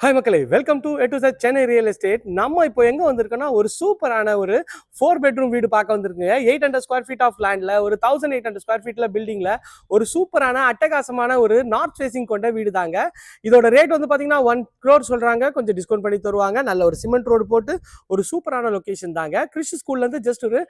Hi மக்களே welcome to A to sir Chennai real estate நம்ம இப்போ எங்கே வந்திருக்கோம்னா ஒரு சூப்பரான ஒரு ஃபோர் பெட்ரூம் வீடு பார்க்க வந்திருக்குங்க. Eight hundred square feet of லேண்டில் ஒரு தௌசண்ட் எயிட் ஹண்ட்ரட் ஸ்கொயர் ஃபீட்டில் பில்டிங்கில் ஒரு சூப்பரான அட்டகாசமான ஒரு நார்த் ஃபேஸிங் கொண்ட வீடு தாங்க. இதோட ரேட் வந்து பார்த்தீங்கன்னா ஒன் க்ரோர் சொல்கிறாங்க கொஞ்சம் டிஸ்கவுண்ட் பண்ணி தருவாங்க. நல்ல ஒரு சிமெண்ட் ரோடு போட்டு ஒரு சூப்பரான லொக்கேஷன் தாங்க. கிறிஸ்டி ஸ்கூல்லேருந்து ஜஸ்ட் ஒரு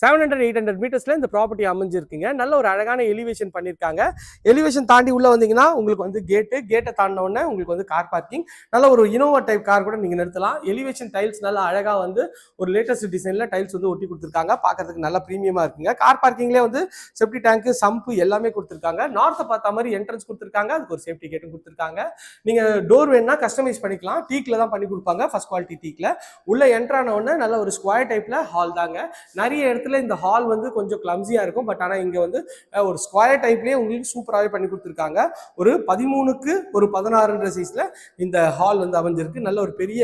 செவன் ஹண்ட்ரட் எயிட் ஹண்ட்ரட் மீட்டர்ஸில் இந்த ப்ராப்பர்ட்டி அமைஞ்சிருக்குங்க. நல்ல ஒரு அழகான எலிவேஷன் பண்ணியிருக்காங்க எலிவேஷன் தாண்டி உள்ளே வந்தீங்கன்னா உங்களுக்கு வந்து கேட்டு கேட்டை தாண்டினோடனே உங்களுக்கு வந்து கார் பார்க்கிங் நல்ல ஒரு இனோவா டைப் கார் கூட நீங்கள் நிறுத்தலாம். எலிவேஷன் டைல்ஸ் நல்லா அழகாக வந்து ஒரு லேட்டஸ்ட் டிசைனில் டைல்ஸ் வந்து ஒட்டி கொடுத்துருக்காங்க. பார்க்கறதுக்கு நல்லா ப்ரீமியமாக இருக்குங்க. கார் பார்க்கிங்லேயே வந்து சேஃப்டி டேங்க்கு சம்பு எல்லாமே கொடுத்துருக்காங்க. நார்த்தை பார்த்த மாதிரி என்ட்ரன்ஸ் கொடுத்துருக்காங்க. அதுக்கு ஒரு சேஃப்டி கேட்டும் கொடுத்துருக்காங்க. நீங்கள் டோர் வேணும்னா கஸ்டமைஸ் பண்ணிக்கலாம். டீக்கில் தான் பண்ணி கொடுப்பாங்க. ஃபஸ்ட் குவாலிட்டி டீக்கில் உள்ள என்ட்ரான உடனே நல்ல ஒரு ஸ்கொயர் டைப்பில் ஹால் தாங்க. நிறைய இடத்துல இந்த ஹால் வந்து கொஞ்சம் கிளம்ஸியா இருக்கும். பட் ஆனா இங்க வந்து ஒரு ஸ்கொயர் டைப்லயே உங்களுக்கு சூப்பராகவே பண்ணி கொடுத்துருக்காங்க. ஒரு பதிமூணுக்கு ஒரு பதினாறுன்ற சைஸ்ல இந்த ஹால் வந்து அமைஞ்சிருக்கு. நல்ல ஒரு பெரிய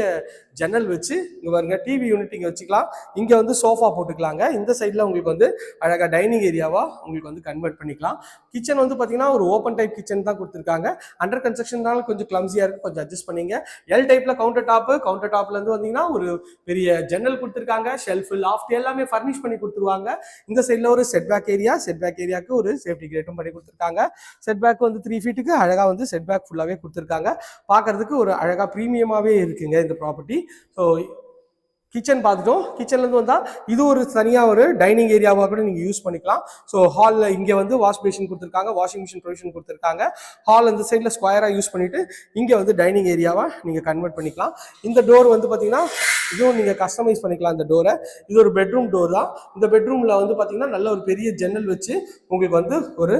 ஜன்னல் வச்சு இங்க பாருங்க டிவி யூனிட் இங்க வச்சுக்கலாம். இங்க வந்து சோஃபா போட்டுக்கலாங்க. இந்த சைட்ல உங்களுக்கு வந்து அழகா டைனிங் ஏரியாவா உங்களுக்கு வந்து கன்வெர்ட் பண்ணிக்கலாம். கிச்சன் வந்து பாத்தீங்கன்னா ஒரு ஓப்பன் டைப் கிச்சன் தான் கொடுத்துருக்காங்க. அண்டர் கன்ஸ்ட்ரக்ஷன்னால கொஞ்சம் கிளம்ஸியா இருக்கும். கொஞ்சம் அட்ஜஸ்ட் பண்ணிங்க. எல் டைப்ல கவுண்டர் டாப் கவுண்டர் டாப்ல இருந்து வந்தீங்கன்னா ஒரு பெரிய ஜன்னல் கொடுத்துருக்காங்க. ஷெல்ஃபு லாஃப்ட் எல்லாமே ஃபர்னிஷ் பண்ணி கொடுத்துருவாங்க. இந்த சைடில் ஒரு set back area set back ஏரியாவுக்கு ஒரு சேஃப்டி கிரேட்டும் பண்ணி கொடுத்துருக்காங்க. செட் பேக் வந்து த்ரீ ஃபீட்டுக்கு அழகாக வந்து செட் பேக் ஃபுல்லாகவே கொடுத்துருக்காங்க. பார்க்கறதுக்கு ஒரு அழகாக ப்ரீமியமாகவே இருக்குங்க இந்த ப்ராப்பர்ட்டி ஸோ கிச்சன் பார்த்துட்டோம். கிச்சன்லேருந்து வந்தால் இது ஒரு தனியாக ஒரு டைனிங் ஏரியாவாக கூட நீங்கள் யூஸ் பண்ணிக்கலாம். ஸோ ஹாலில் இங்கே வந்து வாஷ் மிஷின் கொடுத்துருக்காங்க. வாஷிங் மிஷின் ப்ரொவிஷன் கொடுத்துருக்காங்க. ஹால் அந்த சைடில் ஸ்கொயராக யூஸ் பண்ணிவிட்டு இங்கே வந்து டைனிங் ஏரியாவாக நீங்கள் கன்வெர்ட் பண்ணிக்கலாம். இந்த டோர் வந்து பார்த்தீங்கன்னா இதுவும் நீங்கள் கஸ்டமைஸ் பண்ணிக்கலாம் இந்த டோரை இது ஒரு பெட்ரூம் டோர் தான். இந்த பெட்ரூமில் வந்து பார்த்தீங்கன்னா நல்ல ஒரு பெரிய ஜன்னல் வச்சு உங்களுக்கு வந்து ஒரு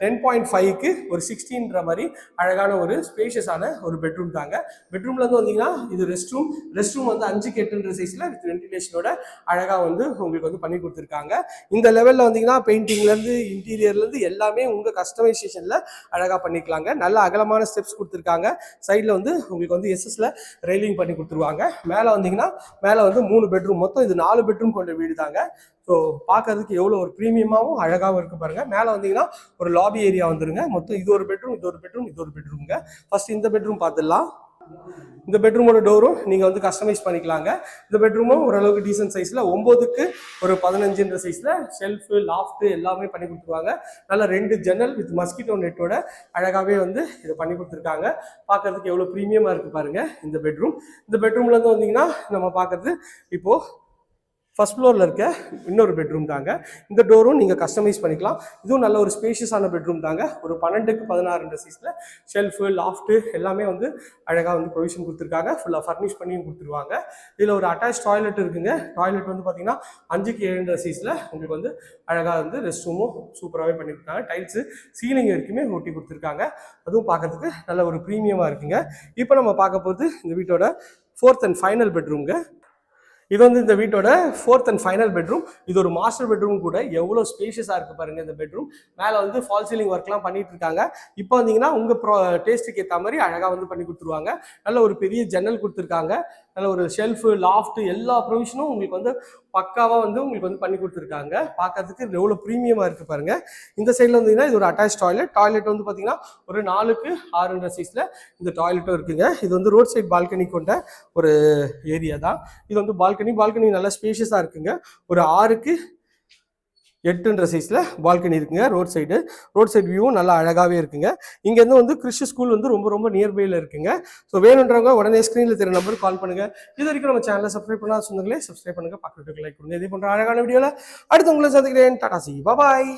டென் பாயிண்ட் ஃபைவ்க்கு ஒரு சிக்ஸ்டீன்ற மாதிரி அழகான ஒரு ஸ்பேஷியஸான ஒரு பெட்ரூம் தாங்க. பெட்ரூம்லேருந்து வந்தீங்கன்னா இது ரெஸ்ட் ரூம் ரெஸ்ட் ரூம் வந்து அஞ்சுக்கு எட்டுன்ற சைஸில் வித் வென்டிலேஷனோட அழகாக வந்து உங்களுக்கு வந்து பண்ணி கொடுத்துருக்காங்க. இந்த லெவலில் வந்தீங்கன்னா பெயிண்டிங்லேருந்து இன்டீரியர்லேருந்து எல்லாமே உங்கள் கஸ்டமைசேஷனில் அழகாக பண்ணிக்கலாங்க. நல்ல அகலமான ஸ்டெப்ஸ் கொடுத்துருக்காங்க. சைடில் வந்து உங்களுக்கு வந்து எஸ்எஸ்ல ரெயிலிங் பண்ணி கொடுத்துருவாங்க. மேலே வந்தீங்கன்னா மேலே வந்து மூணு பெட்ரூம் மொத்தம் இது நாலு பெட்ரூம் கொண்ட வீடு தாங்க. ஸோ பார்க்கறதுக்கு எவ்வளோ ஒரு ப்ரீமியமாகவும் அழகாகவும் இருக்கு பாருங்க. மேலே வந்தீங்கன்னா ஒரு லாபி ஏரியா வந்துருங்க. மொத்தம் இது ஒரு பெட்ரூம் இது ஒரு பெட்ரூம் இது ஒரு பெட்ரூம்ங்க ஃபர்ஸ்ட் இந்த பெட்ரூம் பார்த்துடலாம். இந்த பெட்ரூமோட டோரும் நீங்கள் வந்து கஸ்டமைஸ் பண்ணிக்கலாங்க. இந்த பெட்ரூமும் ஓரளவுக்கு டீசென்ட் சைஸில் ஒம்போதுக்கு ஒரு பதினஞ்சுன்ற சைஸில் ஷெல்ஃபு லாஃப்ட்டு எல்லாமே பண்ணி கொடுத்துருவாங்க. நல்லா ரெண்டு ஜன்னல் வித் மஸ்கிட்டோ நெட்டோட அழகாகவே வந்து இதை பண்ணி கொடுத்துருக்காங்க. பார்க்கறதுக்கு எவ்வளோ ப்ரீமியமாக இருக்குது பாருங்கள் இந்த பெட்ரூம் இந்த பெட்ரூம்லேருந்து வந்தீங்கன்னா நம்ம பார்க்கறது இப்போது ஃபர்ஸ்ட் ஃப்ளோரில் இருக்க இன்னொரு பெட்ரூம் தாங்க. இந்த டோரும் நீங்கள் கஸ்டமைஸ் பண்ணிக்கலாம். இதுவும் நல்ல ஒரு ஸ்பேஷியஸான பெட்ரூம் தாங்க. ஒரு பன்னெண்டுக்கு பதினாறுன்ற சீஸில் ஷெல்ஃபு லாஃப்ட்டு எல்லாமே வந்து அழகாக வந்து ப்ரொவிஷன் கொடுத்துருக்காங்க. ஃபுல்லாக ஃபர்னிஷ் பண்ணியும் கொடுத்துருவாங்க. இதில் ஒரு அட்டாச் டாய்லெட் இருக்குங்க. டாய்லெட் வந்து பார்த்தீங்கன்னா அஞ்சுக்கு ஏழுன்ற சீஸில் உங்களுக்கு வந்து அழகாக வந்து ரெஸ்ட் ரூமும் சூப்பராகவே பண்ணியிருக்காங்க டைல்ஸு சீலிங் வரைக்குமே ஒட்டி கொடுத்துருக்காங்க. அதுவும் பார்க்கறதுக்கு நல்ல ஒரு ப்ரீமியமாக இருக்குங்க. இப்போ நம்ம பார்க்க போகிறது இந்த வீட்டோட ஃபோர்த் அண்ட் ஃபைனல் பெட்ரூம்ங்க இது வந்து இந்த வீட்டோட ஃபோர்த் அண்ட் ஃபைனல் பெட்ரூம் இது ஒரு மாஸ்டர் பெட்ரூம் கூட. எவ்வளோ ஸ்பேஷியஸாக இருக்குது பாருங்கள் இந்த பெட்ரூம் மேலே வந்து ஃபால் சீலிங் ஒர்க்லாம் பண்ணிட்டு இருக்காங்க. இப்போ வந்தீங்கன்னா உங்கள் ப்ரோ டேஸ்ட்டுக்கு ஏற்ற மாதிரி அழகாக வந்து பண்ணி கொடுத்துருவாங்க. நல்ல ஒரு பெரிய ஜன்னல் கொடுத்துருக்காங்க. நல்ல ஒரு ஷெல்ஃபு லாஃப்ட் எல்லா ப்ரொவிஷனும் உங்களுக்கு வந்து பக்காவாக வந்து உங்களுக்கு வந்து பண்ணி கொடுத்துருக்காங்க. பார்க்கறதுக்கு எவ்வளோ ப்ரீமியமாக இருக்குது பாருங்கள் இந்த சைடில் வந்தீங்கன்னா இது ஒரு அட்டாச் டாய்லெட் டாய்லெட் வந்து பார்த்தீங்கன்னா ஒரு நாலுக்கு ஆறுன்ற சீஸில் இந்த டாய்லெட்டும் இருக்குங்க. இது வந்து ரோட் சைட் பால்கனி கொண்ட ஒரு ஏரியா தான். இது வந்து பால்கனி பால்கனி நல்லா ஸ்பேஷியஸாக இருக்குங்க. ஒரு ஆறுக்கு எட்டுன்ற சைஸில் பால்கனி இருக்குங்க. ரோட் சைடு ரோட் சைடு வியூவும் நல்லா அழகாகவே இருக்குங்க. இங்கேருந்து வந்து கிறிஸ்டி ஸ்கூல் வந்து ரொம்ப ரொம்ப நியர்பையில் இருக்குங்க. ஸோ வேணுன்றவங்க உடனே ஸ்க்ரீனில் தெரிய நம்பருக்கு கால் பண்ணுங்க. இது வரைக்கும் நம்ம சேனலை சப்ஸ்கிரைப் பண்ணாத சொந்தங்களே சப்ஸ்கிரைப் பண்ணுங்கள் பக்கத்துக்கு லைக் பண்ணுங்கள் இதே போன்ற அழகான வீடியோவில் அடுத்து உங்களை சந்திக்கிறேன். டாடா சி பாய்